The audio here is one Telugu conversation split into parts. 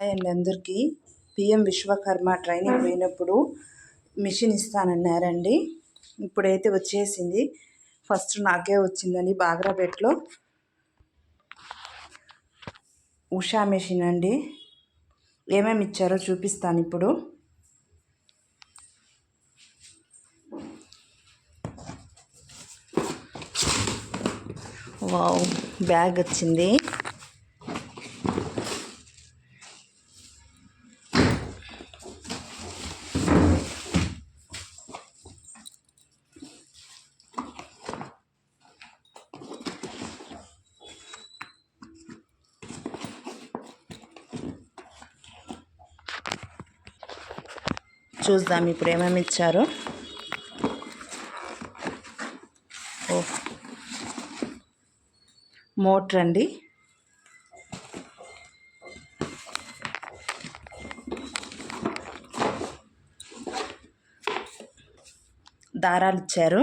అండి అందరికీ పిఎం విశ్వకర్మ ట్రైనింగ్ పోయినప్పుడు మిషన్ ఇస్తానన్నారండి. ఇప్పుడైతే వచ్చేసింది. ఫస్ట్ నాకే వచ్చిందండి బాగ్రాపేట్లో. ఉషా మిషన్ అండి. ఏమేమి ఇచ్చారో చూపిస్తాను ఇప్పుడు. వావ్ బ్యాగ్ వచ్చింది. చూద్దాం ఇప్పుడు ఏమేమి ఇచ్చారు. ఓ. మోటర్ అండి దారాలు ఇచ్చారు.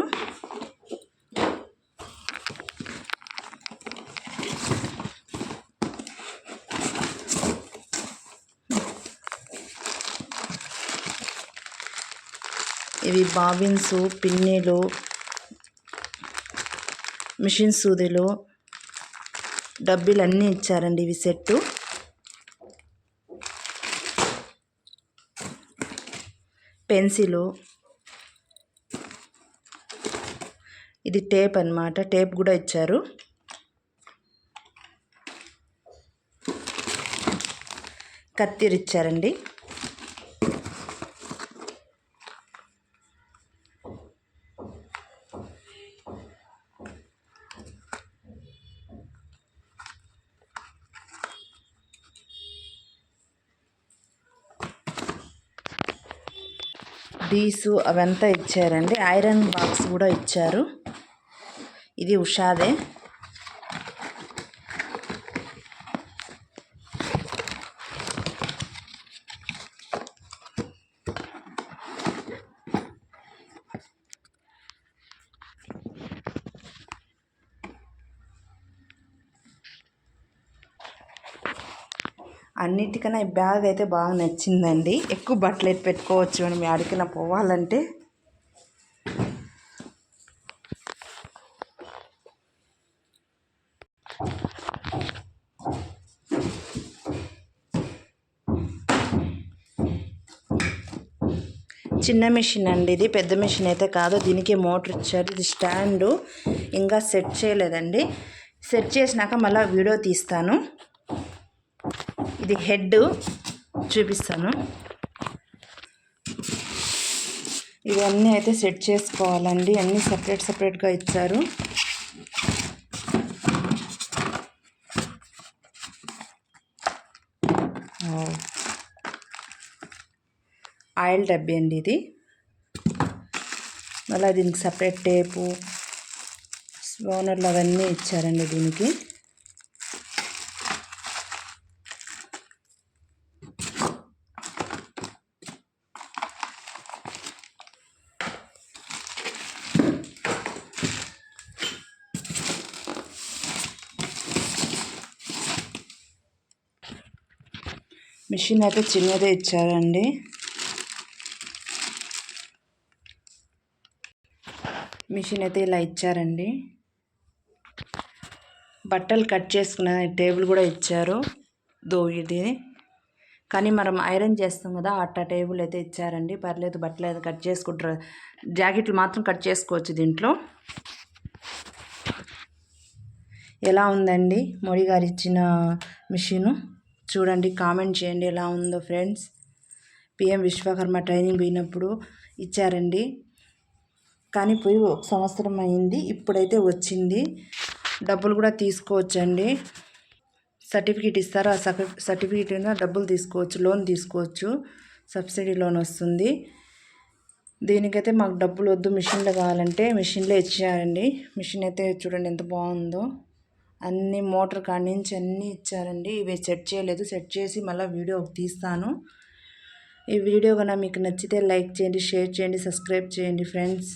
ఇవి బాబిన్స్ పిన్నీలు మిషన్ సూదులు డబ్బీలు అన్నీ ఇచ్చారండి ఇవి సెట్టు. పెన్సిలు. ఇది టేప్ అనమాట టేప్ కూడా ఇచ్చారు. కత్తిరిచ్చారండి. డీసు అవంతా ఇచ్చారండి. ఐరన్ బాక్స్ కూడా ఇచ్చారు. ఇది ఉషాదే. అన్నిటికన్నా ఈ బ్యాగ్ అయితే బాగా నచ్చిందండి. ఎక్కువ బట్టలు అయితే పెట్టుకోవచ్చు మనం ఆడికైనా పోవాలంటే. చిన్న మిషన్ అండి ఇది పెద్ద మిషన్ అయితే కాదు. దీనికి మోటార్ ఇచ్చారు. ఇది స్టాండు. ఇంకా సెట్ చేయలేదండి. సెట్ చేసినాక మళ్ళీ వీడియో తీస్తాను. ఇది హెడ్ చూపిస్తాను. ఇవన్నీ అయితే సెట్ చేసుకోవాలండి. అన్నీ సపరేట్ సపరేట్గా ఇచ్చారు. ఆయిల్ డబ్బీ అండి ఇది. మళ్ళీ దీనికి సపరేట్ టేపు స్పోనర్లు అవన్నీ ఇచ్చారండి దీనికి. మిషన్ అయితే చిన్నదే ఇచ్చారండి. మిషన్ అయితే ఇలా ఇచ్చారండి. బట్టలు కట్ చేసుకునే టేబుల్ కూడా ఇచ్చారు. దో ఇది. కానీ మనం ఐరన్ చేస్తాం కదా అట్ట టేబుల్ అయితే ఇచ్చారండి. పర్లేదు బట్టలు అయితే కట్ చేసుకుంటారు. జాకెట్లు మాత్రం కట్ చేసుకోవచ్చు దీంట్లో. ఎలా ఉందండి? మోడీ గారు ఇచ్చిన మిషను? చూడండి కామెంట్ చేయండి ఎలా ఉందో ఫ్రెండ్స్. పిఎం విశ్వకర్మ ట్రైనింగ్ పోయినప్పుడు ఇచ్చారండి. కానీ పోయి ఒక సంవత్సరం అయింది ఇప్పుడైతే వచ్చింది. డబ్బులు కూడా తీసుకోవచ్చండి. సర్టిఫికేట్ ఇస్తారు? ఆ సర్టిఫికేట్ డబ్బులు తీసుకోవచ్చు లోన్ తీసుకోవచ్చు. సబ్సిడీ లోన్ వస్తుంది. దీనికైతే మాకు డబ్బులు వద్దు మిషన్లో కావాలంటే మిషన్లే ఇచ్చారండి. మిషన్ అయితే చూడండి ఎంత బాగుందో. అన్ని మోటార్ కాడి నుంచి అన్నీ ఇచ్చారండి. ఇవి సెట్ చేయలేదు. సెట్ చేసి మళ్ళీ వీడియో తీస్తాను. ఈ వీడియో కన్నా మీకు నచ్చితే లైక్ చేయండి షేర్ చేయండి సబ్స్క్రైబ్ చేయండి ఫ్రెండ్స్.